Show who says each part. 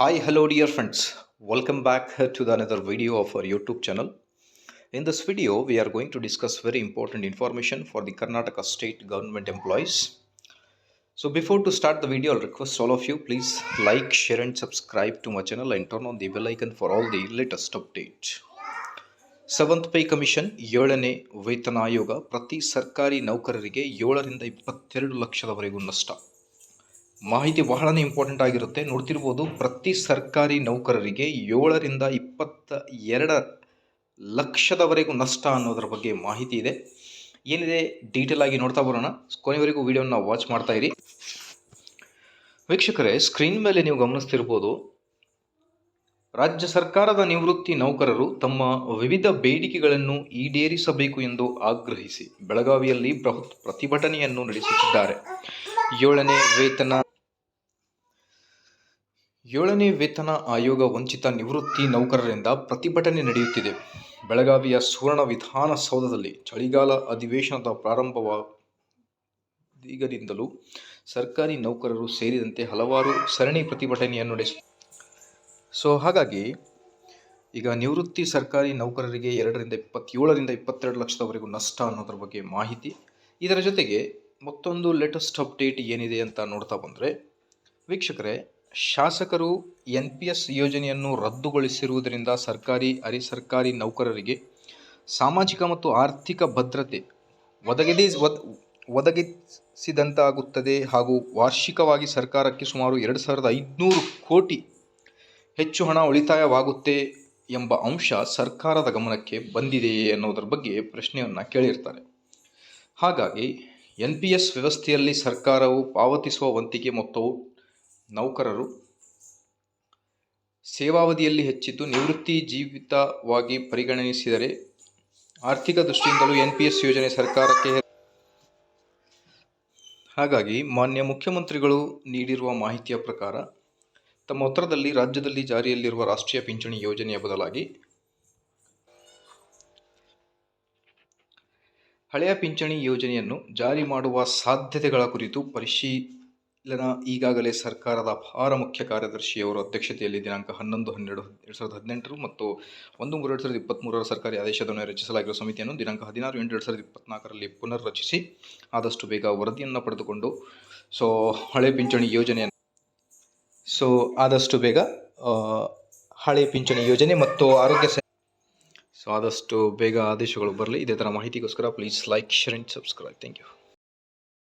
Speaker 1: Hi, hello, dear friends. Welcome back to the another video of our YouTube channel. In this video, we are going to discuss very important information for the Karnataka state government employees. So, before to start the video, I'll request all of you please like, share, and subscribe to my channel and turn on the bell icon for all the latest updates. Seventh pay commission ಏಳನೇ ವೇತನ ಆಯೋಗ ಪ್ರತಿ ಸರ್ಕಾರಿ ನೌಕರರಿಗೆ ಏಳರಿಂದ ಇಪ್ಪತ್ತೆರಡು ಲಕ್ಷದವರೆಗೂ ನಷ್ಟ ಮಾಹಿತಿ ಬಹಳನೇ ಇಂಪಾರ್ಟೆಂಟ್ ಆಗಿರುತ್ತೆ. ನೋಡ್ತಿರ್ಬೋದು ಪ್ರತಿ ಸರ್ಕಾರಿ ನೌಕರರಿಗೆ ಏಳರಿಂದ ಇಪ್ಪತ್ತ ಎರಡು ಲಕ್ಷದವರೆಗೂ ನಷ್ಟ ಅನ್ನೋದರ ಬಗ್ಗೆ ಮಾಹಿತಿ ಇದೆ. ಏನಿದೆ? ಡೀಟೇಲ್ ಆಗಿ ನೋಡ್ತಾ ಬರೋಣ. ಕೊನೆವರೆಗೂ ವಿಡಿಯೋನ ವಾಚ್ ಮಾಡ್ತಾ ಇರಿ. ವೀಕ್ಷಕರೇ ಸ್ಕ್ರೀನ್ ಮೇಲೆ ನೀವು ಗಮನಿಸ್ತಿರ್ಬೋದು, ರಾಜ್ಯ ಸರ್ಕಾರದ ನಿವೃತ್ತಿ ನೌಕರರು ತಮ್ಮ ವಿವಿಧ ಬೇಡಿಕೆಗಳನ್ನು ಈಡೇರಿಸಬೇಕು ಎಂದು ಆಗ್ರಹಿಸಿ ಬೆಳಗಾವಿಯಲ್ಲಿ ಬೃಹತ್ ಪ್ರತಿಭಟನೆಯನ್ನು ನಡೆಸುತ್ತಿದ್ದಾರೆ. ಏಳನೇ ವೇತನ ಏಳನೇ ವೇತನ ಆಯೋಗ ವಂಚಿತ ನಿವೃತ್ತಿ ನೌಕರರಿಂದ ಪ್ರತಿಭಟನೆ ನಡೆಯುತ್ತಿದೆ. ಬೆಳಗಾವಿಯ ಸುವರ್ಣ ವಿಧಾನಸೌಧದಲ್ಲಿ ಚಳಿಗಾಲ ಅಧಿವೇಶನದ ಪ್ರಾರಂಭವಾದೀಗದಿಂದಲೂ ಸರ್ಕಾರಿ ನೌಕರರು ಸೇರಿದಂತೆ ಹಲವಾರು ಸರಣಿ ಪ್ರತಿಭಟನೆಯನ್ನು ನಡೆಸಿ, ಸೊ ಹಾಗಾಗಿ ಈಗ ನಿವೃತ್ತಿ ಸರ್ಕಾರಿ ನೌಕರರಿಗೆ ಎರಡರಿಂದ ಇಪ್ಪತ್ತೇಳರಿಂದ ಇಪ್ಪತ್ತೆರಡು ಲಕ್ಷದವರೆಗೂ ನಷ್ಟ ಅನ್ನೋದ್ರ ಬಗ್ಗೆ ಮಾಹಿತಿ. ಇದರ ಜೊತೆಗೆ ಮತ್ತೊಂದು ಲೇಟೆಸ್ಟ್ ಅಪ್ಡೇಟ್ ಏನಿದೆ ಅಂತ ನೋಡ್ತಾ ಬಂದರೆ, ವೀಕ್ಷಕರೇ ಶಾಸಕರು ಎನ್ ಪಿ ಎಸ್ ಯೋಜನೆಯನ್ನು ರದ್ದುಗೊಳಿಸಿರುವುದರಿಂದ ಸರ್ಕಾರಿ ಅರೆ ಸರ್ಕಾರಿ ನೌಕರರಿಗೆ ಸಾಮಾಜಿಕ ಮತ್ತು ಆರ್ಥಿಕ ಭದ್ರತೆ ಒದಗದೇ, ಒದ್, ಒದಗಿಸಿದಂತಾಗುತ್ತದೆ ಹಾಗೂ ವಾರ್ಷಿಕವಾಗಿ ಸರ್ಕಾರಕ್ಕೆ ಸುಮಾರು ಎರಡು ಸಾವಿರದ ಐದುನೂರು ಕೋಟಿ ಹೆಚ್ಚು ಹಣ ಉಳಿತಾಯವಾಗುತ್ತೆ ಎಂಬ ಅಂಶ ಸರ್ಕಾರದ ಗಮನಕ್ಕೆ ಬಂದಿದೆಯೇ ಅನ್ನೋದರ ಬಗ್ಗೆ ಪ್ರಶ್ನೆಯನ್ನು ಕೇಳಿರ್ತಾರೆ. ಹಾಗಾಗಿ ಎನ್ ಪಿ ಎಸ್ ವ್ಯವಸ್ಥೆಯಲ್ಲಿ ಸರ್ಕಾರವು ಪಾವತಿಸುವ ವಂತಿಕೆ ಮೊತ್ತವು ನೌಕರರು ಸೇವಾವಧಿಯಲ್ಲಿ ಹೆಚ್ಚಿದ್ದು ನಿವೃತ್ತಿ ಜೀವಿತವಾಗಿ ಪರಿಗಣಿಸಿದರೆ ಆರ್ಥಿಕ ದೃಷ್ಟಿಯಿಂದಲೂ ಎನ್ ಪಿ ಎಸ್ ಯೋಜನೆ ಸರ್ಕಾರಕ್ಕೆ ಹಾಗಾಗಿ ಮಾನ್ಯ ಮುಖ್ಯಮಂತ್ರಿಗಳು ನೀಡಿರುವ ಮಾಹಿತಿಯ ಪ್ರಕಾರ ತಮ್ಮ ಉತ್ತರದಲ್ಲಿ ರಾಜ್ಯದಲ್ಲಿ ಜಾರಿಯಲ್ಲಿರುವ ರಾಷ್ಟ್ರೀಯ ಪಿಂಚಣಿ ಯೋಜನೆಯ ಬದಲಾಗಿ ಹಳೆಯ ಪಿಂಚಣಿ ಯೋಜನೆಯನ್ನು ಜಾರಿ ಮಾಡುವ ಸಾಧ್ಯತೆಗಳ ಕುರಿತು ಪರಿಶೀಲನಾ ಈಗಾಗಲೇ ಸರ್ಕಾರದ ಅಪಾರ ಮುಖ್ಯ ಕಾರ್ಯದರ್ಶಿಯವರ ಅಧ್ಯಕ್ಷತೆಯಲ್ಲಿ ದಿನಾಂಕ ಹನ್ನೊಂದು, ಹನ್ನೆರಡು, ಎರಡು ಸಾವಿರದ ಹದಿನೆಂಟರು ಮತ್ತು ಒಂದು ಮೂರು, ಎರಡು ಸಾವಿರದ ಇಪ್ಪತ್ತ್ಮೂರರ ಸರ್ಕಾರಿ ಆದೇಶದನ್ನು ರಚಿಸಲಾಗಿರುವ ಸಮಿತಿಯನ್ನು ದಿನಾಂಕ ಹದಿನಾರು, ಎಂಟು, ಎರಡು ಸಾವಿರದ ಇಪ್ಪತ್ತ್ನಾಲ್ಕರಲ್ಲಿ ಪುನರ್ ರಚಿಸಿ ಆದಷ್ಟು ಬೇಗ ವರದಿಯನ್ನು ಪಡೆದುಕೊಂಡು, ಸೊ, ಹಳೆ ಪಿಂಚಣಿ ಯೋಜನೆಯನ್ನು, ಸೊ, ಆದಷ್ಟು ಬೇಗ ಹಳೆ ಪಿಂಚಣಿ ಯೋಜನೆ ಮತ್ತು ಆರೋಗ್ಯ ಸೊ ಆದಷ್ಟು ಬೇಗ ಆದೇಶಗಳು ಬರಲಿ. ಇದೇ ಥರ ಮಾಹಿತಿಗೋಸ್ಕರ please like share and subscribe thank you